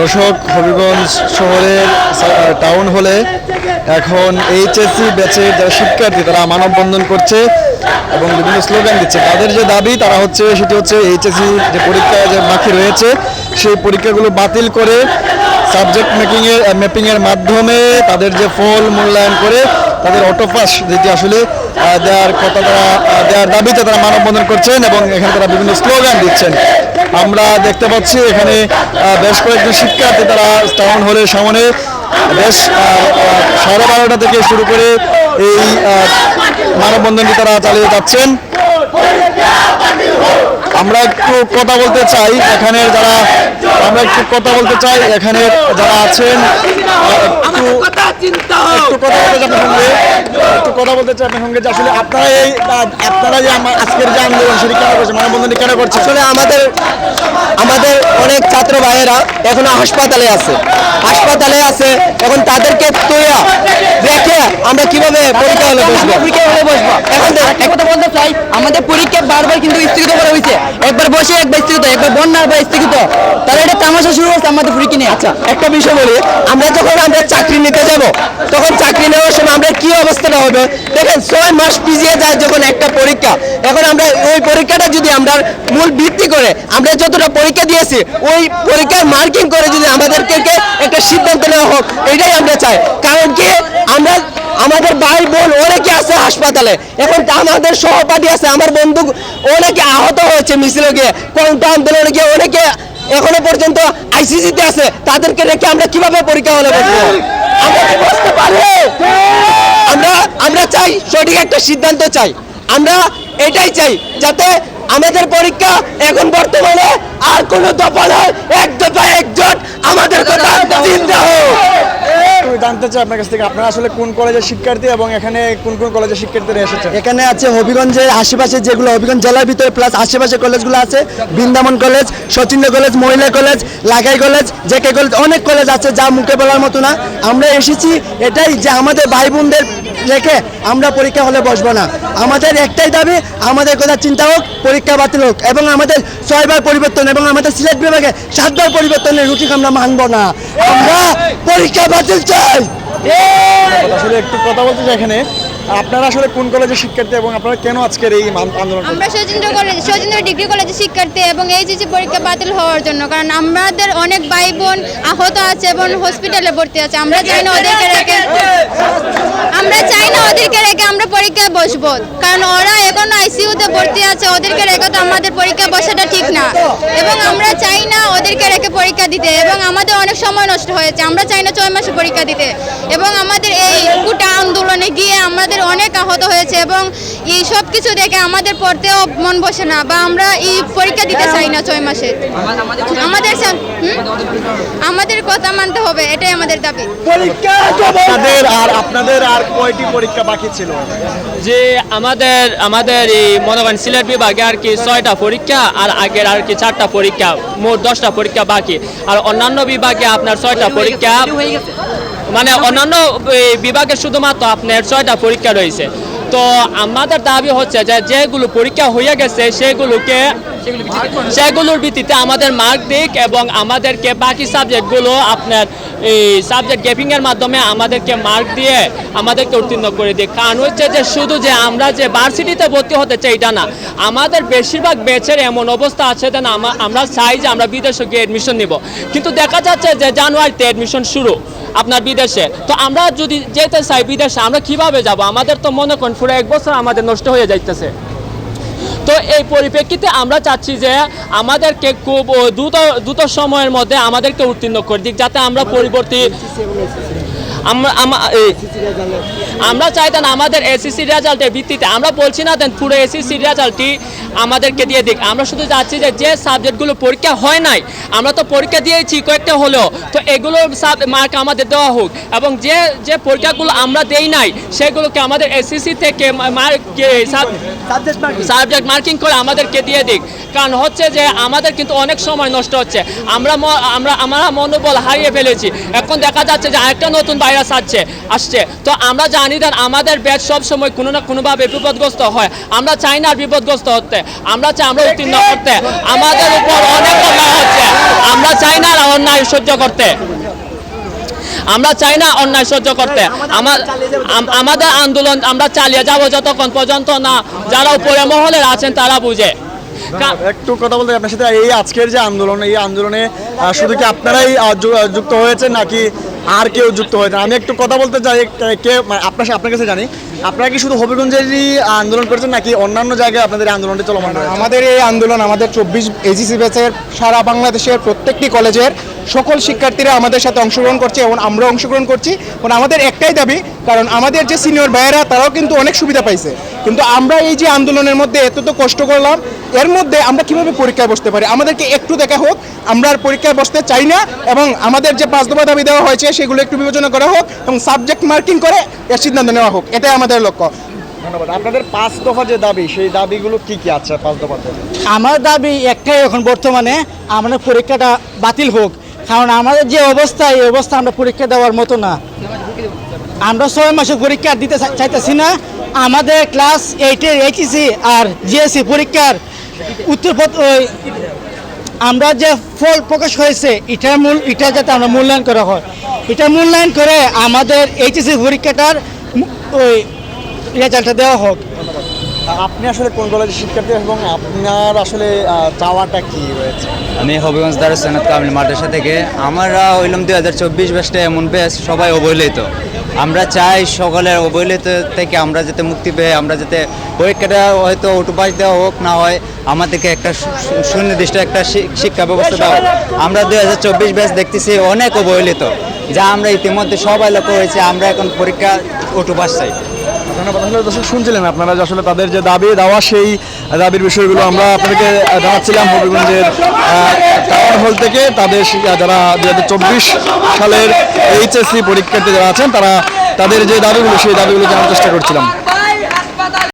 দর্শক, হবিগঞ্জ শহরের টাউন হলে এখন এইচএসসি ব্যাচের যারা শিক্ষার্থী, তারা মানববন্ধন করছে এবং বিভিন্ন স্লোগান দিচ্ছে। তাদের যে দাবি, তারা হচ্ছে, সেটি হচ্ছে এইচএসসি যে পরীক্ষা যে বাকি রয়েছে, সেই পরীক্ষাগুলো বাতিল করে সাবজেক্ট মেকিংয়ের ম্যাপিংয়ের মাধ্যমে তাদের যে ফল মূল্যায়ন করে তাদের অটোপাস যেটি আসলে দেওয়ার কথা তারা দেওয়ার দাবিতে তারা মানববন্ধন করছেন এবং এখানে তারা বিভিন্ন স্লোগান দিচ্ছেন। আমরা দেখতে পাচ্ছি এখানে বেশ কয়েকজন শিক্ষার্থী তারা টাউন হলের সামনে, বেশ সাড়ে বারোটা থেকে শুরু করে এই মানববন্ধনটি তারা চালিয়ে যাচ্ছেন। আমরা একটু কথা বলতে চাই এখানে যারা, আমরা একটু কথা বলতে চাই এখানে যারা আছেন একটু একটু কথা বলতে চাই আপনার সঙ্গে? একটু। কথা বলতে চাই আপনার সঙ্গে যে আসলে আপনারা এই আপনারা যে আমার আজকের যে আন্দোলন সেটি কেন করছে মানববন্ধনটি কেন করছে আসলে আমাদের আমাদের অনেক ছাত্র ভাইয়েরা এখনও হাসপাতালে আছে। হাসপাতালে আছে এখন তাদেরকে তৈয়া রেখে আমরা কীভাবে পরীক্ষা হলে বসবো? পরীক্ষা হলে বসবো। এখন দেখ- কথা বলতে চাই আমাদের পরীক্ষা বারবার কিন্তু স্থগিত করা হয়েছে। একবার বসে একবার স্থগিত একবার বন্যার বা স্থগিত। তাহলে এটা তামাশা শুরু হচ্ছে আমাদের পরীক্ষা নিয়ে। আচ্ছা একটা বিষয় বলি আমরা যখন আমরা চাকরি নিতে যাব, তখন চাকরি নেওয়ার সময় আমরা কি অবস্থাটা হবে? দেখেন, ছয় মাস পিছিয়ে যায় যখন একটা পরীক্ষা। এখন আমরা ওই পরীক্ষাটা যদি আমরা মূল ভিত্তি করে আমরা যতটা পরীক্ষা দিয়েছি, ওই পরীক্ষার মার্কিং করে যদি আমাদেরকে একটা সিদ্ধান্ত নেওয়া হোক, এটাই আমরা চাই। কারণ কি? আমরা, আমাদের ভাই বোন অনেকে আছে হাসপাতালে। এখন আমাদের সহপাঠী আছে, আমার বন্ধু অনেকে আহত হয়েছে মিছিলে গিয়ে, কোনটা আন্দোলনে গিয়ে অনেকে এখনও পর্যন্ত আইসিসিতে আছে, তাদেরকে রেখে আমরা কীভাবে পরীক্ষা হলে আমরা আমরা আমরা চাই, সঠিক একটা সিদ্ধান্ত চাই। আমরা এটাই চাই যাতে আমাদের পরীক্ষা এখন বর্তমানে আর কোনো দফা নয়, এক দফা একজোট আমাদের কথা চিন্তা হোক একটু জানতে চাই আপনার কাছ থেকে, আপনারা আসলে কোন কলেজের শিক্ষার্থী এবং এখানে কোন কোন কলেজের শিক্ষার্থীরা এসেছেন? এখানে আছে হবিগঞ্জের আশেপাশে যেগুলো, হবিগঞ্জ জেলার ভিতরে প্লাস আশেপাশে কলেজগুলো আছে, Brindaban college Sachindra college, Mahila college, লাগাই কলেজ, জেকে কলেজ, অনেক কলেজ আছে যা মুখে বলার মতো না। আমরা এসেছি এটাই যে আমাদের ভাই বোনদের রেখে আমরা পরীক্ষা হলে বসবো না। আমাদের একটাই দাবি, আমাদের কথা চিন্তা হোক, পরীক্ষা বাতিল হোক এবং আমাদের ছয়বার পরিবর্তন এবং আমাদের সিলেট বিভাগে সাতবার পরিবর্তনের রুটি আমরা মানবো না। আমরা পরীক্ষা বাতিল চাই। আসলে একটু কথা বলতে চাই এখানে। আপনারা আসলে কোন কলেজের শিক্ষার্থী এবং আপনারা কেন আজকের এই আন্দোলন আমরা সচিন্দ্র কলেজ সচিন্দ্র ডিগ্রি কলেজের শিক্ষার্থী এবং এইচএসসি পরীক্ষা বাতিল হওয়ার জন্য কারণ আমাদের অনেক ভাই বোন আহত আছে এবং হসপিটালে ভর্তি আছে। আমরা চাই না ওদেরকে রেখে আমরা চাই না ওদেরকে রেখে আমরা পরীক্ষায় বসবো কারণ ওরা এখন আইসিইউতে ভর্তি আছে ওদেরকে রেখে তো আমাদের পরীক্ষা বসাটা ঠিক না। এবং আমরা চাই না ওদেরকে রেখে পরীক্ষা দিতে এবং আমাদের অনেক সময় নষ্ট হয়েছে আমরা চাই না ছয় মাসে পরীক্ষা দিতে। এবং আমাদের এই কুটা আন্দোলনে গিয়ে আমাদের অনেক আহত হয়েছে এবং এই সব কিছু দেখে আমাদের পড়তেও মন বসে না বা আমরা এই পরীক্ষা দিতে চাই না ছয় মাসে। আমাদের আমাদের কথা মানতে হবে এটাই আমাদের দাবি। আপনাদের আর আপনাদের আর কয়টি পরীক্ষা বাকি ছিল? যে আমাদের আমাদের এই মনে করেন সিলেট বিভাগে আর কি ছয়টা পরীক্ষা আর আগের আর কি চারটা পরীক্ষা মোট দশটা পরীক্ষা বাকি। আর অন্যান্য বিভাগে আপনার ছয়টা পরীক্ষা মানে অন্যান্য বিভাগে শুধুমাত্র আপনার ছয়টা পরীক্ষা রয়েছে। তো আমাদের দাবি হচ্ছে যে যেগুলো পরীক্ষা হয়ে গেছে, সেগুলোকে সেগুলোর ভিত্তিতে আমাদের মার্ক দিক এবং আমাদেরকে বাকি সাবজেক্টগুলো আপনার এই সাবজেক্ট গ্যাপিংয়ের মাধ্যমে আমাদেরকে মার্ক দিয়ে আমাদেরকে উত্তীর্ণ করে দিক। কারণ হচ্ছে যে শুধু যে আমরা যে ভার্সিটিতে ভর্তি হতে চাই এটা না, আমাদের বেশিরভাগ ব্যাচের এমন অবস্থা আছে যে আমরা চাই যে আমরা বিদেশে গিয়ে অ্যাডমিশন নিব। কিন্তু দেখা যাচ্ছে যে জানুয়ারিতে অ্যাডমিশন শুরু। আপনার বিদেশে। তো আমরা যদি যেতে চাই বিদেশে আমরা কীভাবে যাব? আমাদের তো মনে করেন পুরো এক বছর আমাদের নষ্ট হয়ে যাইতেছে। তো এই পরিপ্রেক্ষিতে আমরা চাচ্ছি যে আমাদেরকে খুব দ্রুত দ্রুত সময়ের মধ্যে আমাদেরকে উত্তীর্ণ করে দিক যাতে আমরা পরিবর্তী আমরা চাইতেন আমাদের এসএসসি রেজাল্টের ভিত্তিতে আমরা বলছি না দেন পুরো এসএসসি রেজাল্টটি আমাদেরকে দিয়ে দিক আমরা শুধু চাচ্ছি যে যে সাবজেক্টগুলো পরীক্ষা হয় নাই আমরা তো পরীক্ষা দিয়েছি কয়েকটা হলেও তো এগুলোর মার্ক আমাদের দেওয়া হোক এবং যে যে পরীক্ষাগুলো আমরা দেই নাই সেগুলোকে আমাদের এসএসসি থেকে মার্ক সাবজেক্ট মার্কিং করে আমাদেরকে দিয়ে দিক কারণ হচ্ছে যে আমাদের কিন্তু অনেক সময় নষ্ট হচ্ছে আমরা আমরা আমরা মনোবল হারিয়ে ফেলেছি এখন দেখা যাচ্ছে যে আরেকটা নতুন ভাইরাস আসছে আসছে। তো আমরা জানি দেন আমাদের ব্যাচ সব সময় কোনো না কোনোভাবে বিপদগ্রস্ত হয়। আমরা চাই না বিপদগ্রস্ত হতে। আমরা চাই আমরা উত্তীর্ণ করতে। আমাদের উপর অনেক অন্যায় হচ্ছে। আমরা চাই না আর অন্যায় সহ্য করতে। আমরা চাই না অন্যায় সহ্য করতে। আমা- আমাদের আন্দোলন আমরা চালিয়ে যাব যতক্ষণ পর্যন্ত না। যারা উপরে মহলের আছেন তারা বুঝে। একটু কথা বলতে আপনার সাথে এই আজকের যে আন্দোলন এই আন্দোলনে শুধু কি আপনারাই যুক্ত হয়েছেন নাকি আর কেউ যুক্ত হয়েছে আমি একটু কথা বলতে চাই কে- মানে আপনার আপনার কাছে জানি আপনারা কি শুধু হবিগঞ্জেরই আন্দোলন করেছেন নাকি অন্যান্য জায়গায় আপনাদের এই আন্দোলনটি চলমান আমাদের এই আন্দোলন আমাদের চব্বিশ এজিসি ব্যাচের সারা বাংলাদেশের প্রত্যেকটি কলেজের সকল শিক্ষার্থীরা আমাদের সাথে অংশগ্রহণ করছে এবং আমরা অংশগ্রহণ করছি। এবং আমাদের একটাই দাবি কারণ আমাদের যে সিনিয়র ভাইয়েরা তারাও কিন্তু অনেক সুবিধা পাইছে। কিন্তু আমরা এই যে আন্দোলনের মধ্যে এত তো কষ্ট করলাম এর মধ্যে আমরা কীভাবে পরীক্ষায় বসতে পারি? আমাদেরকে একটু দেখা হোক আমরা আর পরীক্ষায় বসতে চাই না এবং আমাদের যে পাঁচ দফা দাবি দেওয়া হয়েছে সেগুলো একটু বিবেচনা করা হোক এবং সাবজেক্ট মার্কিং করে এর সিদ্ধান্ত নেওয়া হোক। এটাই আমাদের লক্ষ্য। ধন্যবাদ। আপনাদের পাঁচ দফা যে দাবি সেই দাবিগুলো কি কি আছে পাঁচ দফাতে আমার দাবি একটাই এখন বর্তমানে আমাদের পরীক্ষাটা বাতিল হোক। কারণ আমাদের যে অবস্থা এই অবস্থা আমরা পরীক্ষা দেওয়ার মতো না। আমরা ছয় মাসে পরীক্ষা দিতে চাইতেছি না। আমাদের ক্লাস এইটের এইচএসি আর জিএসসি পরীক্ষার উত্তরপত্র ওই আমরা যে ফল প্রকাশ হয়েছে, এটার মূল এটা যাতে আমরা মূল্যায়ন করা হয়। এটা মূল্যায়ন করে আমাদের এইচএসি পরীক্ষাটার ওই রেজাল্টটা দেওয়া হোক। আপনি আসলে কোন কলেজের শিক্ষার্থী এবং আপনার আসলে চাওয়াটা কি রয়েছে? আমি হবিগঞ্জ দারুস সৈয়দ কামিল মাদ্রাসা থেকে। আমরা হইলাম দুই হাজার চব্বিশ ব্যাচটা এমন ব্যাচ, সবাই অবহেলিত। আমরা চাই সকলের অবহেলিত থেকে আমরা যাতে মুক্তি পেয়ে, আমরা যাতে পরীক্ষাটা হয়তো ওটুপাস দেওয়া হোক, না হয় আমাদেরকে একটা সুনির্দিষ্ট একটা শিক্ষা ব্যবস্থা দেওয়া। আমরা দুই হাজার চব্বিশ ব্যাচ দেখতেছি অনেক অবহেলিত, যা আমরা ইতিমধ্যে সবাই লক্ষ্য হয়েছে আমরা এখন পরীক্ষা ওটুপাস চাই। শুনছিলেন আপনারা যে আসলে তাদের যে দাবি, দেওয়া সেই দাবির বিষয়গুলো আমরা আপনাদেরকে জানাচ্ছিলাম হবিগঞ্জের টাউন হল থেকে। তাদের যারা দু হাজার চব্বিশ সালের এইচএসসি পরীক্ষার্থী যারা আছেন, তারা তাদের যে দাবিগুলো, সেই দাবিগুলো জানার চেষ্টা করছিলাম।